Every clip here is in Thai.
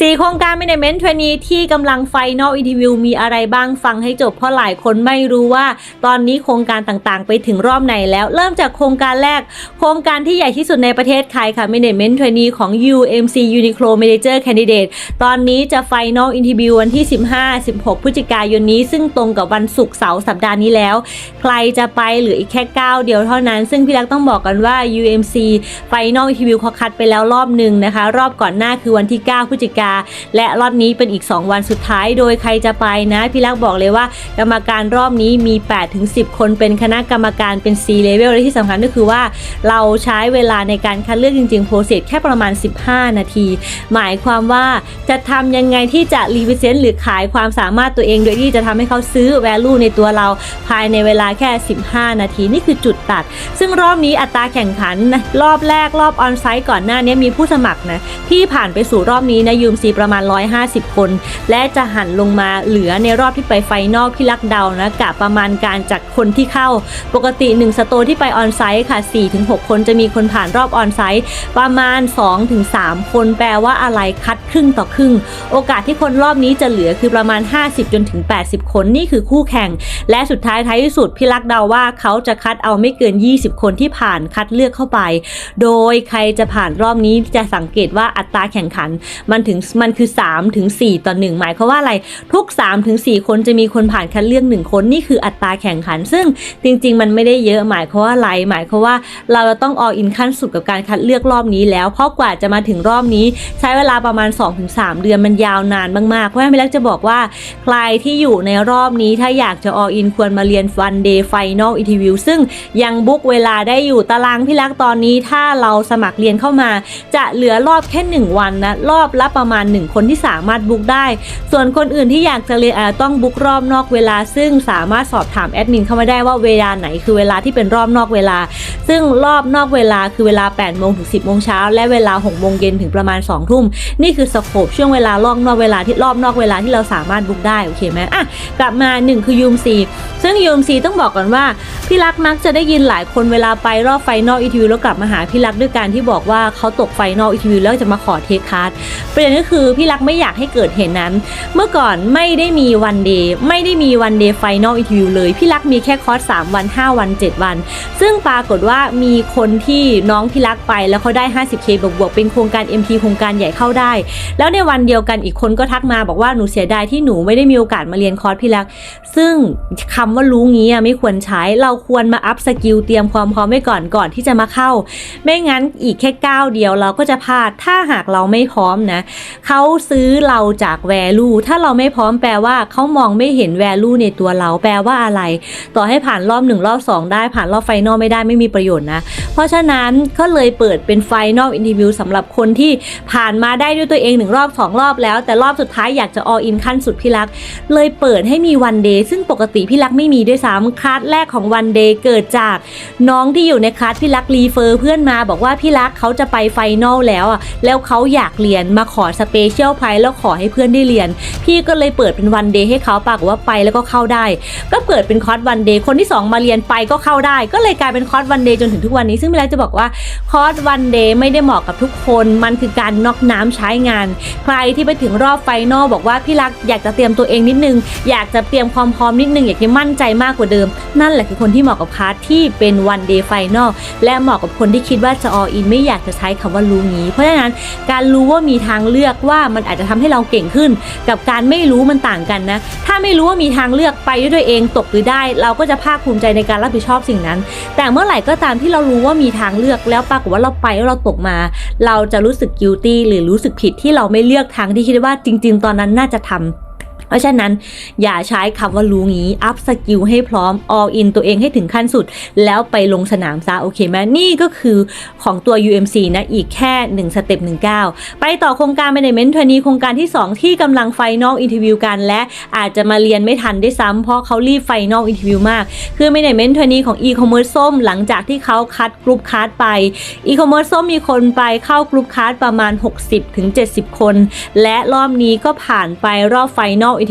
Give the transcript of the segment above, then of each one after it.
สี่โครงการ Management Trainee ที่กำลังไฟนอลอินทิวิวมีอะไรบ้างฟังให้จบเพราะหลายคนไม่รู้ว่าตอนนี้โครงการต่างๆ ไปถึงรอบไหนแล้ว เริ่มจากโครงการแรก โครงการที่ใหญ่ที่สุดในประเทศไทยค่ะ Management Trainee ของ UMC Uniqlo Manager Candidate ตอนนี้จะไฟนอลอินทิวิววันที่ 15-16 พฤศจิกายนนี้ ซึ่งตรงกับวันศุกร์เสาร์สัปดาห์นี้แล้ว ใครจะไปหลืออีกแค่9เดียวเท่านั้น ซึ่งพี่รักต้องบอกกันว่า UMC Final Interview เขาคัดไปแล้วรอบหนึ่งนะคะ รอบก่อนหน้าคือวันที่ 9 พฤศจิกาและรอบนี้เป็นอีก 2 วันสุดท้ายโดยใครจะไปนะ พี่รักบอกเลยว่า กรรมการรอบนี้มี 8-10 คนเป็นคณะกรรมการเป็น C level และที่สำคัญก็คือว่า เราใช้เวลาในการคัดเลือกจริงๆโปรเซสแค่ประมาณ 15 นาที หมายความว่าจะทำยังไงที่จะรีวิเซนต์หรือขายความสามารถตัวเองโดยที่จะทำให้เขาซื้อ value ในตัวเราภายในเวลาแค่ 15 นาทีนี่คือจุดตัด ซึ่งรอบนี้อัตราแข่งขัน รอบแรกรอบออนไซต์ก่อนหน้านี้มีผู้สมัครนะที่ผ่านไปสู่รอบนี้นะยูมซีประมาณ 150 คน และจะหันลงมาเหลือในรอบที่ไปไฟนอลพี่ลักเดานะกะประมาณการจากคนที่เข้า ปกติ 1 สโตร์ที่ไปออนไซต์ค่ะ 4-6 คนจะมีคนผ่านรอบออนไซต์ประมาณ 2-3 คนแปลว่าอะไรคัดครึ่งต่อครึ่ง โอกาสที่คนรอบนี้จะเหลือคือประมาณ 50 จนถึง 80 คนนี่คือคู่แข่ง และสุดท้ายท้ายที่สุดพี่ลักเดาว่าเขาจะคัดเอาไม่เกิน 20 คนที่ผ่านคัดเลือกเข้าไป โดยใครจะผ่านรอบนี้จะสังเกตว่าอัตราแข่งขันมันถึงมันคือ3ถึง4ต่อ1หมายความว่าอะไรทุก3ถึง4คนจะมีคนผ่านคัดเลือก 1 คนนี่คืออัตราแข่งขัน ซึ่งจริง ๆ มันไม่ได้เยอะหมายความว่าอะไรหมายความว่าเราจะต้องออินขั้นสุดกับการคัดเลือกรอบนี้แล้ว เพราะกว่าจะมาถึงรอบนี้ใช้เวลาประมาณ 2-3 เดือนมันยาวนานมากๆเพราะฉะนั้นพี่เล็กจะบอกว่าใครที่อยู่ในรอบนี้ถ้าอยากจะออินควรมาเรียน One Day Final Interview ซึ่งยังบุ๊กเวลาได้อยู่ตารางพี่ลักษตอนนี้ถ้าเราสมัครเรียนเข้ามา จะเหลือรอบแค่ 1 วันนะรอบละประมาณ 1 คนที่สามารถบุ๊กได้ ส่วนคนอื่นที่อยากจะเรียนอาจจะต้องบุ๊กรอบนอกเวลา ซึ่งสามารถสอบถามแอดมินเข้ามาได้ว่าเวลาไหนคือเวลาที่เป็นรอบนอกเวลา ซึ่งรอบนอกเวลาคือเวลา8โมงถึง 10โมงเช้าและเวลา6โมงเย็นถึงประมาณ2ทุ่มนี่คือสโคปช่วงเวลารอบนอกเวลาที่รอบนอกเวลาที่เราสามารถบุ๊กได้โอเคไหมอะกลับมาหนึ่งคือยูมซีซึ่งยูมซีต้องบอกก่อนว่าพี่รักมักจะได้ยินหลายคนเวลาไปรอบไฟนอลอีทีวีแล้วกลับมาหาพี่รักด้วยการที่บอกว่าเขาตกไฟนอลอีทีวีแล้วจะมาขอเทคคาร์ดประเด็นก็คือพี่รักไม่อยากให้เกิดเหตุนั้น เมื่อก่อนไม่ได้มีวันเดย์ไม่ได้มีวันเดย์ไฟนอลอีทีวีเลย พี่รักมีแค่คอร์ส3วัน 5 วัน 7 วัน ซึ่งปรากฏว่ามีคนที่น้องพี่รักไปแล้วเขาได้ 50k บวกบวกๆเป็นโครงการ MT โครงการใหญ่เข้าได้ แล้วในวันเดียวกันอีกคนก็ทักมาบอกว่าหนูเสียดายที่หนูไม่ได้มีโอกาสมาเรียนคอร์สพี่รัก ซึ่งคำว่ารู้งี้ไม่ควรใช้เราควรมาอัพสกิลเตรียมความพร้อมไว้ก่อนก่อนที่จะมาเข้า ไม่งั้นอีกแค่ก้าวเดียวเราก็จะพลาดถ้าหากเราไม่พร้อมนะเขาซื้อเราจาก value ถ้าเราไม่พร้อมแปลว่าเขามองไม่เห็น value ในตัวเราแปลว่าอะไร ต่อให้ผ่านรอบหนึ่งรอบสองได้ผ่านรอบไฟนอลไม่ได้ไม่มีประโยชน์นะ เพราะฉะนั้นก็เลยเปิดเป็นไฟนอลอินทิวิวสำหรับคนที่ผ่านมาได้ด้วยตัวเองหนึ่งรอบสองรอบแล้ว แต่รอบสุดท้ายอยากจะออินขั้นสุดพี่รัก เลยเปิดให้มีวันเดย์ซึ่งปกติพี่รักไม่มีด้วยซ้ำคลาสแรกของวันเดย์เกิดจากน้องที่อยู่ในคลาสพี่รักรีเฟอร์เพื่อนมาบอกว่าพี่รักเขาจะไปไฟนอลแล้วอะแล้วเขาอยากเรียนมาขอสเปเชียลไพรแล้วขอให้เพื่อนได้เรียน พี่ก็เลยเปิดเป็นวันเดย์ให้เขาปากว่าไปแล้วก็เข้าได้ ก็เปิดเป็นคอร์สวันเดย์คนที่ 2 มาเรียนไปก็เข้าได้ ก็เลยกลายเป็นคอร์สวันเดย์จนถึงทุกวันนี้ ซึ่งพี่รักจะบอกว่าคอร์สวันเดย์ไม่ได้เหมาะกับทุกคน มันคือการน็อกน้ำใช้งาน ใครที่ไปถึงรอบไฟนอลบอกว่าพี่รักอยากจะเตรียมตัวเองนิดนึง อยากจะเตรียมความพร้อมนิดนึงอยากจะมั่นใจมากกว่าเดิม นั่นแหละคือคนที่เหมาะกับคลาสที่เป็นวันเดย์ไฟนอลและเหมาะกับคนที่คิดว่าจะออินไม่อยากจะใช้คำว่ารู้งี้ เพราะฉะนั้นการรู้ว่ามีทางเลือกว่ามันอาจจะทำให้เราเก่งขึ้น กับการไม่รู้มันต่างกันนะ ถ้าไม่รู้ว่ามีทางเลือกไปด้วยตัวเองตกหรือได้ เราก็จะภาคภูมิใจในการรับผิดชอบสิ่งนั้น แต่เมื่อไหร่ก็ตามที่เรารู้ว่ามีทางเลือกแล้วปรากฏว่าเราไปแล้วเราตกมา เราจะรู้สึก guilty หรือรู้สึกผิดที่เราไม่เลือกทางที่คิดว่าจริง ๆ ตอนนั้นน่าจะทำ เพราะฉะนั้นอย่าใช้คำว่ารู้งี้ อัพสกิลให้พร้อม all in ตัวเองให้ถึงขั้นสุด แล้วไปลงสนามซะโอเคไหมนี่ก็คือของตัว UMC นะ อีกแค่ 1 สเต็ป1ก้าวไปต่อโครงการ Management t r a i n โครงการที่ 2 ที่กำลัง Final Interview กัน และอาจจะมาเรียนไม่ทันได้ซ้ำเพราะเขารีบ Final Interview มาก คือ Management t r a i n ของ e-commerce ส้มหลังจากที่เขาคัดกลุ่มคัดไป e-commerce ส้มมีคนไปเข้ากลุ่มคัดประมาณ 60-70 คน และรอบนี้ก็ผ่านไปรอบ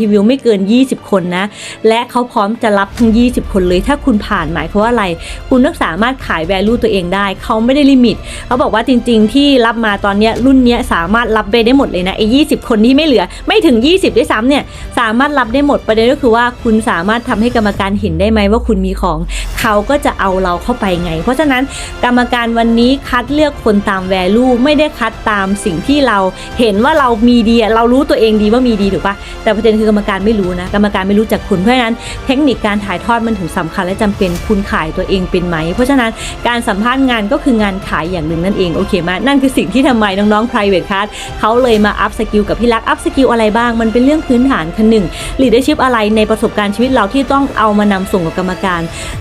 ทีวีวิวไม่เกิน 20 คนนะ และเขาพร้อมจะรับทั้ง 20 คนเลย ถ้าคุณผ่านหมายความว่าอะไร คุณต้องสามารถขาย value ตัวเองได้ เขาไม่ได้ลิมิต เขาบอกว่าจริง ๆ ที่รับมาตอนนี้รุ่นนี้สามารถรับไปได้หมดเลยนะไอ้ยีคนที่ไม่เหลือไม่ถึง 20 ด้วยซ้ำเนี่ยสามารถรับได้หมดประเด็นก็คือว่าคุณสามารถทำให้กรรมการเห็นได้ไหมว่าคุณมีของ เขาก็จะเอาเราเข้าไปไง เพราะฉะนั้นกรรมการวันนี้คัดเลือกคนตาม value ไม่ได้คัดตามสิ่งที่เราเห็นว่าเรามีดีเรารู้ตัวเองดีว่ามีดีถูกปะแต่ประเด็นคือกรรมการไม่รู้นะกรรมการไม่รู้จักคุณเพราะฉะนั้นเทคนิคการถ่ายทอดมันถึงสำคัญและจำเป็นคุณขายตัวเองเป็นไหม เพราะฉะนั้นการสัมภาษณ์งานก็คืองานขายอย่างหนึ่งนั่นเองโอเคไหมนั่นคือสิ่งที่ทำไมน้องๆ private class เขาเลยมาอัพสกิลกับพี่รักอัพสกิลอะไรบ้าง มันเป็นเรื่องพื้นฐานคันหนึ่ง leadership อะไรในประสบการณ์ชีวิตเราที่ต้องเอามานำส่งกับกรรมการ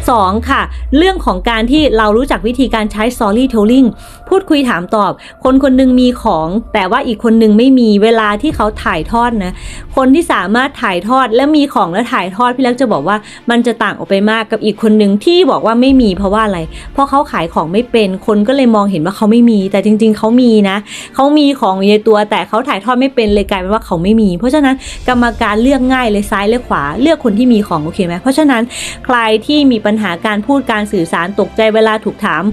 2ค่ะ เรื่องของการที่เรารู้จักวิธีการใช้ storytelling พูดคุยถามตอบ คนคนหนึงมีของ แต่ว่าอีกคนหนึงไม่มีเวลาที่เขาถ่ายทอดนะ คนที่สามารถถ่ายทอดและมีของและถ่ายทอดพี่เล็กจะบอกว่ามันจะต่างออกไปมากกับอีกคนหนึ่งที่บอกว่าไม่มีเพราะว่าอะไร เพราะเขาขายของไม่เป็นคนก็เลยมองเห็นว่าเขาไม่มี แต่จริง ๆ เขามีนะ เขามีของอยู่ในตัวแต่เขาถ่ายทอดไม่เป็นเลยกลายเป็นว่าเขาไม่มี เพราะฉะนั้นกรรมการเลือกง่ายเลยซ้ายเลือกขวา เลือกคนที่มีของโอเคไหมเพราะฉะนั้นใครที่มีปัญหาการพูดการสื่อสารตกใจเวลาถูกถาม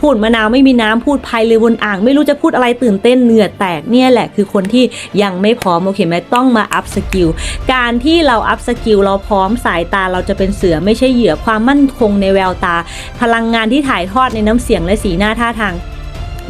พูดมะนาวไม่มีน้ำพูดพายเรือวนอ่าง ไม่รู้จะพูดอะไรตื่นเต้นเหนื่อแตกเนี่ยแหละคือคนที่ยังไม่พร้อมโอเคไหมต้องมาอัพสกิลการที่เราอัพสกิลเราพร้อมสายตาเราจะเป็นเสือไม่ใช่เหยื่อความมั่นคงในแววตา พลังงานที่ถ่ายทอดในน้ำเสียงและสีหน้าท่าทาง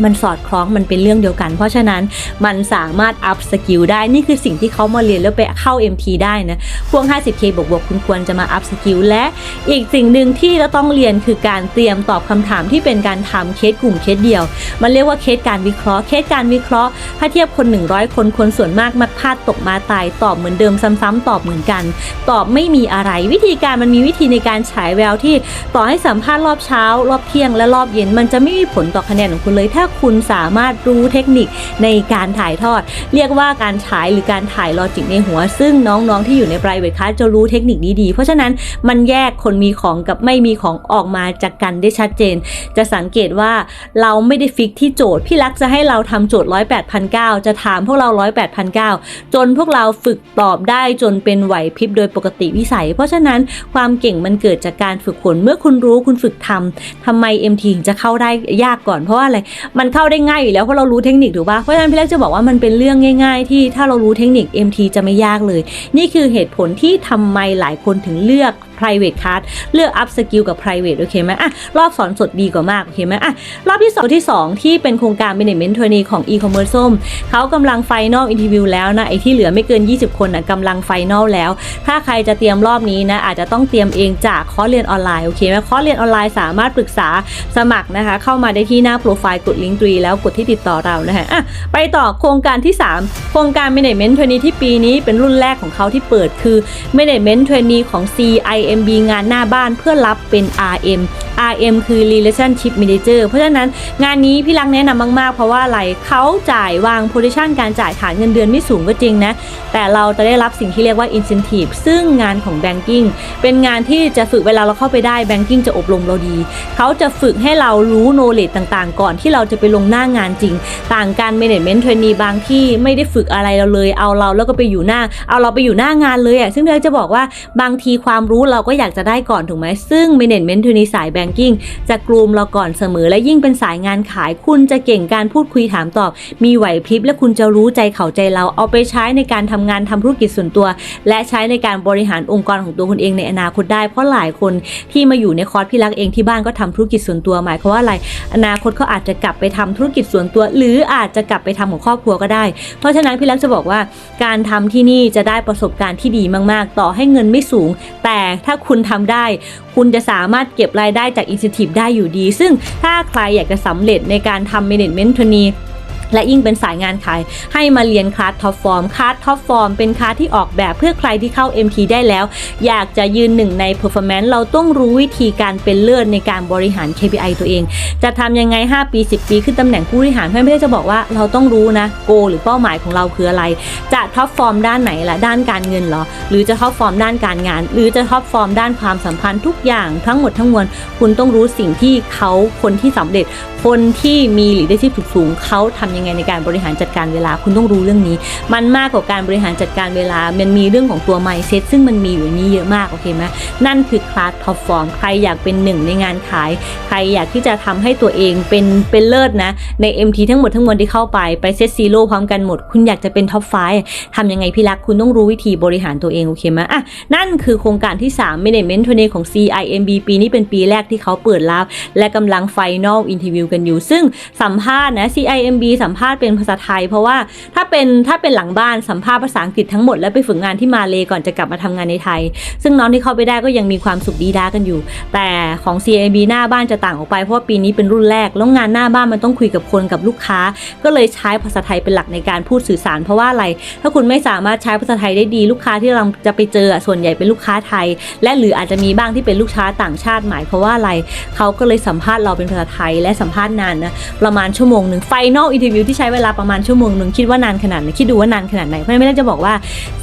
มันสอดคล้องมันเป็นเรื่องเดียวกัน เพราะฉะนั้นมันสามารถอัพสกิลได้นี่คือสิ่งที่เขามาเรียนแล้วไปเข้า MT ได้นะพวก 50K บวกบวกคุณควรจะมาอัพสกิลและอีกสิ่งหนึ่งที่เราต้องเรียนคือการเตรียมตอบคำถามที่เป็นการทำเคสกลุ่มเคสเดียว มันเรียกว่าเคสการวิเคราะห์เคสการวิเคราะห์ ถ้าเทียบคน 100 คนคนส่วนมากมักพลาดตกมาตายตอบเหมือนเดิมซ้ำๆตอบเหมือนกัน ตอบไม่มีอะไร วิธีการมันมีวิธีในการฉายแววที่ต่อให้สัมภาษณ์รอบเช้า รอบเที่ยงและรอบเย็น มันจะไม่มีผลต่อคะแนนของคุณเลยถ้าคุณสามารถรู้เทคนิคในการถ่ายทอด เรียกว่าการฉายหรือการถ่ายลอจิกในหัว ซึ่งน้องๆที่อยู่ใน private class จะรู้เทคนิคนี้ดี เพราะฉะนั้นมันแยกคนมีของกับไม่มีของออกมาจากกันได้ชัดเจน จะสังเกตว่าเราไม่ได้ฟิกที่โจทย์ พี่รักจะให้เราทำโจทย์1 8 0 0จะถามพวกเรา1 8 0 0จนพวกเราฝึกตอบได้จนเป็นไหวพริบโดยปกติวิสัย เพราะฉะนั้นความเก่งมันเกิดจากการฝึกฝนเมื่อคุณรู้คุณฝึกทำทำไม MT ถึงจะเข้าได้ยากก่อนเพราะว่าอะไรมันเข้าได้ง่ายอยู่แล้วเพราะเรารู้เทคนิคถูกปะเพราะฉะนั้นพี่เล็กจะบอกว่ามันเป็นเรื่องง่าย ๆ ที่ถ้าเรารู้เทคนิค MT จะไม่ยากเลย นี่คือเหตุผลที่ทำไมหลายคนถึงเลือก private class เลือก up skill กับ private โอเคไหมอะรอบสอนสดดีกว่ามากโอเคไหมอะรอบที่สองที่สองที่เป็นโครงการ management trainee ของ e-commerce ส้มเขากำลัง final interview แล้วนะไอที่เหลือไม่เกิน 20 คนนะกำลัง final แล้ว ถ้าใครจะเตรียมรอบนี้นะอาจจะต้องเตรียมเองจากคอร์สเรียนออนไลน์โอเคไหมคอร์สเรียนออนไลน์สามารถปรึกษาสมัครนะคะ เข้ามาได้ที่หน้าโปรไฟล์กดลิงก์ตรีแล้วกดที่ติดต่อเรานะคะอะไปต่อโครงการที่ 3 โครงการ management trainee ที่ปีนี้เป็นรุ่นแรกของเขาที่เปิดคือ management trainee ของ c i MB งานหน้าบ้านเพื่อรับเป็น RM RM คือ relationship manager เพราะฉะนั้นงานนี้พี่รักแนะนำมาก ๆ เพราะว่าอะไรเขาจ่ายวาง position การจ่ายฐานเงินเดือนไม่สูงก็จริงนะ แต่เราจะได้รับสิ่งที่เรียกว่า incentive ซึ่งงานของ banking เป็นงานที่จะฝึกเวลาเราเข้าไปได้ banking จะอบรมเราดี เขาจะฝึกให้เรารู้ knowledge ต่างๆ ก่อนที่เราจะไปลงหน้างานจริง ต่างกัน management trainee บางที่ไม่ได้ฝึกอะไรเราเลย เอาเราแล้วก็ไปอยู่หน้า เอาเราไปอยู่หน้างานเลยอะซึ่งเราจะบอกว่าบางทีความรู้เราราก็อยากจะได้ก่อนถูกไหมซึ่ง management trainee สาย banking จะกลุ่มเราก่อนเสมอและยิ่งเป็นสายงานขายคุณจะเก่งการพูดคุยถามตอบ มีไหวพริบและคุณจะรู้ใจเขาใจเราเอาไปใช้ในการทำงานทำธุรกิจส่วนตัว และใช้ในการบริหารองค์กรของตัวคุณเองในอนาคตได้ เพราะหลายคนที่มาอยู่ในคอร์สพี่รักเองที่บ้านก็ทำธุรกิจส่วนตัวหมายความว่าอะไร อนาคตเขาอาจจะกลับไปทำธุรกิจส่วนตัว หรืออาจจะกลับไปทำของครอบครัวก็ได้ เพราะฉะนั้นพี่รักจะบอกว่า การทำที่นี่จะได้ประสบการณ์ที่ดีมาก ๆ ต่อให้เงินไม่สูง แต่ถ้าคุณทำได้ คุณจะสามารถเก็บรายได้จาก Incentive ได้อยู่ดี ซึ่งถ้าใครอยากจะสำเร็จในการทำ Management ทนี และยิ่งเป็นสายงานขาย ให้มาเรียนคลาสท็อปฟอร์มคลาสท็อปฟอร์มเป็นคลาสที่ออกแบบเพื่อใครที่เข้า MT ได้แล้ว อยากจะยืนหนึ่งใน performance เราต้องรู้วิธีการเป็นเลิศในการบริหาร KPI ตัวเอง จะทำยังไง 5 ปี 10 ปีขึ้นตำแหน่งผู้บริหารเพื่อนไม่ได้จะบอกว่าเราต้องรู้นะโกหรือเป้าหมายของเราคืออะไร จะท็อปฟอร์มด้านไหนล่ะด้านการเงินเหรอหรือจะท็อปฟอร์มด้านการงาน หรือจะท็อปฟอร์มด้านความสัมพันธ์ทุกอย่างทั้งหมดทั้งมวลคุณต้องรู้สิ่งที่เขาคนที่สำเร็จ คนที่มี leadership สูงเขาทำยังไงในการบริหารจัดการเวลาคุณต้องรู้เรื่องนี้ มันมากกว่าการบริหารจัดการเวลา มันมีเรื่องของตัว mindset ซึ่งมันมีอยู่นี้เยอะมากโอเคไหมนั่นคือคลาสท็อปฟอร์มใครอยากเป็นหนึ่งในงานขาย ใครอยากที่จะทำให้ตัวเองเป็นเป็นเลิศนะใน MT ทั้งหมดทั้งมวลที่เข้าไปไปเซตซีโร่พร้อมกันหมด คุณอยากจะเป็นท็อปไฟทำยังไงพี่รักคุณต้องรู้วิธีบริหารตัวเองโอเคไหมอะนั่นคือโครงการที่ 3 Management Training ของ CIMB ปีนี้เป็นปีแรกที่เขาเปิดรับและกำลัง Final Interview กันอยู่ ซึ่งสัมภาษณ์นะ CIMB สัมัมภาษณ์เป็นภาษาไทย เพราะว่าถ้าเป็นถ้าเป็นหลังบ้านสัมภาษณ์ภาษาอังกฤษทั้งหมดแล้วไปฝึกงานที่มาเลก่อนจะกลับมาทำงานในไทย ซึ่งน้องที่เข้าไปได้ก็ยังมีความสุขดีด้ากันอยู่ แต่ของ CIB หน้าบ้านจะต่างออกไปเพราะว่าปีนี้เป็นรุ่นแรก แล้วงานหน้าบ้านมันต้องคุยกับคนกับลูกค้า ก็เลยใช้ภาษาไทยเป็นหลักในการพูดสื่อสาร เพราะว่าอะไร ถ้าคุณไม่สามารถใช้ภาษาไทยได้ดีลูกค้าที่เราจะไปเจอส่วนใหญ่เป็นลูกค้าไทย และหรืออาจจะมีบ้างที่เป็นลูกค้าต่างชาติหมายเพราะว่าอะไรเขาก็เลยสัมภาษณ์เราเป็นภาษาไทยและสัมภาษณ์นานนะประมาณชั่วโมงหนึ่งไฟนอลอินเทอร์วิวที่ใช้เวลาประมาณชั่วโมงหนึ่งคิดว่านานขนาดไหนคิดดูว่านานขนาดไหนเพราะฉะนั้นไม่ได้จะบอกว่า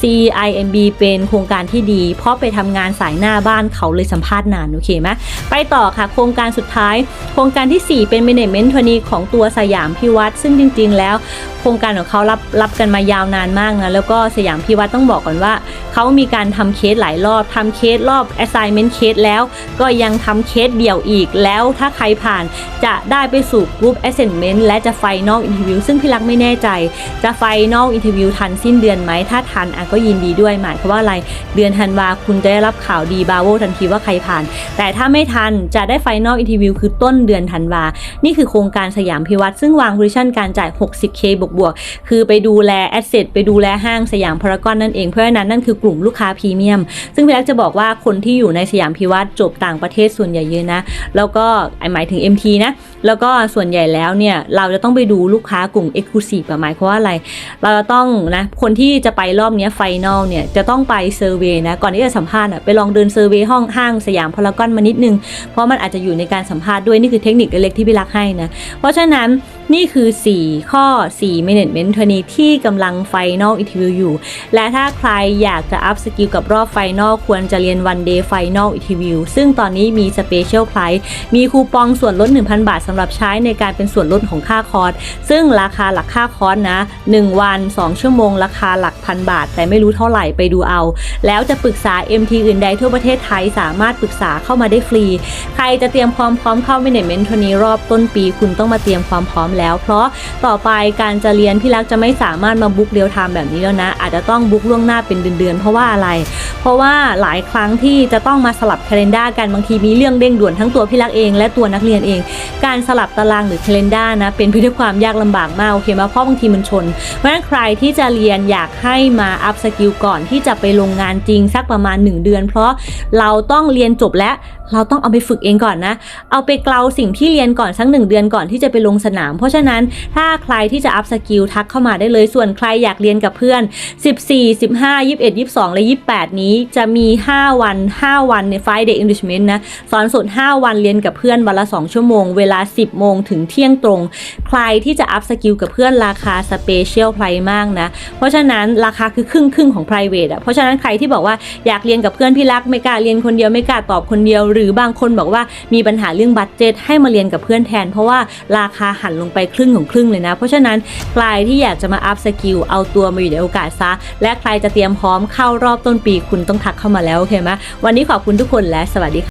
CIMB เป็นโครงการที่ดี เพราะไปทำงานสายหน้าบ้านเขาเลยสัมภาษณ์นานโอเคไหมไปต่อค่ะโครงการสุดท้าย โครงการที่ 4 เป็น Management ทนีของตัวสยามพิวัตรซึ่งจริง ๆ แล้ว โครงการของเขารับรับกันมายาวนานมากนะแล้วก็สยามพิวัตรต้องบอกก่อนว่าเขามีการทำเคสหลายรอบทำเคสรอบ assignment เคสแล้ว ก็ยังทำเคสเดี่ยวอีกแล้วถ้าใครผ่านจะได้ไปสู่ group assignment และจะ final interview ซึ่งพี่รักไม่แน่ใจ จะ final interview ทันสิ้นเดือนไหม ถ้าทันอะก็ยินดีด้วยหมายความว่าอะไร เดือนธันวาคุณจะได้รับข่าวดีบาโวทันทีว่าใครผ่าน แต่ถ้าไม่ทันจะได้ final interview คือต้นเดือนธันวา นี่คือโครงการสยามพิวัตรซึ่งวาง position การจ่าย 60k บวกบวกๆคือไปดูแล asset ไปดูแลห้างสยามพารากอนนั่นเองเพราะฉะนั้นนั่นคือกลุ่มลูกค้าพรีเมียม ซึ่งพี่รักจะบอกว่าคนที่อยู่ในสยามพิวัตรจบต่างประเทศส่วนใหญ่เยอะนะ แล้วก็หมายถึง MT นะ แล้วก็ส่วนใหญ่แล้วเนี่ยเราจะต้องไปดูลูกค้ากลุ่ม Exclusive หมายความว่าอะไร เราจะต้องนะคนที่จะไปรอบนี้ไฟนอลเนี่ยจะต้องไปเซอร์เวยนะก่อนที่จะสัมภาษณ์อะไปลองเดินเซอร์เวยห้องห้างสยามพารากอนมานิดนึง เพราะมันอาจจะอยู่ในการสัมภาษณ์ด้วยนี่คือเทคนิคเล็กๆที่พี่รักให้นะเพราะฉะนั้น นี่คือ 4 ข้อ 4 management training ที่กำลัง final interview อยู่ และถ้าใครอยากจะ up skill กับรอบ final ควรจะเรียน one day final interview ซึ่งตอนนี้มี special price มีคูปองส่วนลด 1,000 บาทสำหรับใช้ในการเป็นส่วนลดของค่าคอร์สซึ่งราคาหลักค่าคอร์สนะ 1 วัน 2 ชั่วโมง ราคาหลักพันบาท แต่ไม่รู้เท่าไหร่ไปดูเอา แล้วจะปรึกษา MT อื่นใดทั่วประเทศไทยสามารถปรึกษาเข้ามาได้ฟรี ใครจะเตรียมความพร้อมเข้า management ทนี้รอบต้นปี คุณต้องมาเตรียมความพร้อมแล้ว เพราะต่อไปการจะเรียนพี่รักจะไม่สามารถมาบุ๊กเรียลไทม์แบบนี้แล้วนะ อาจจะต้องบุ๊กล่วงหน้าเป็นเดือนๆเพราะว่าอะไร เพราะว่าหลายครั้งที่จะต้องมาสลับแคล endar กันบางทีมีเรื่องเร่งด่วนทั้งตัวพี่รักเอง และตัวนักเรียนเอง การสลับตารางหรือแคล endar นะเป็นไปด้วยความยากลำบากมากโอเคไหมเพราะบางทีมันชน เพราะฉะนั้นใครที่จะเรียนอยากให้มาอัพสกิลก่อนที่จะไปลงงานจริงสักประมาณ 1 เดือน เพราะเราต้องเรียนจบแล้วเราต้องเอาไปฝึกเองก่อนนะ เอาไปเกลาสิ่งที่เรียนก่อนสักหนึ่งเดือนก่อนที่จะไปลงสนามเพราะราะฉะนั้นถ้าใครที่จะอัพสกิลทักเข้ามาได้เลยส่วนใครอยากเรียนกับเพื่อน 14 15 21 22 และ 28 นี้จะมี 5 วัน 5 วันใน Friday Enrichment นะสอนสด 5 วันเรียนกับเพื่อนวันละ 2 ชั่วโมง เวลา 10 โมงถึงเที่ยงตรง ใครที่จะอัพสกิลกับเพื่อนราคาสเปเชียลไพรมากนะ เพราะฉะนั้นราคาคือครึ่งครึ่งของ private อะเพราะฉะนั้นใครที่บอกว่าอยากเรียนกับเพื่อนพี่รักไม่กล้าเรียนคนเดียวไม่กล้าตอบคนเดียว หรือบางคนบอกว่ามีปัญหาเรื่องบัตเจ็ตให้มาเรียนกับเพื่อนแทน เพราะว่าราคาหันลงไปครึ่งของครึ่งเลยนะ เพราะฉะนั้นใครที่อยากจะมาอัพสกิลเอาตัวมาอยู่ในโอกาสซะ และใครจะเตรียมพร้อมเข้ารอบต้นปีคุณต้องทักเข้ามาแล้วโอเคไหมวันนี้ขอบคุณทุกคนและสวัสดีค่ะ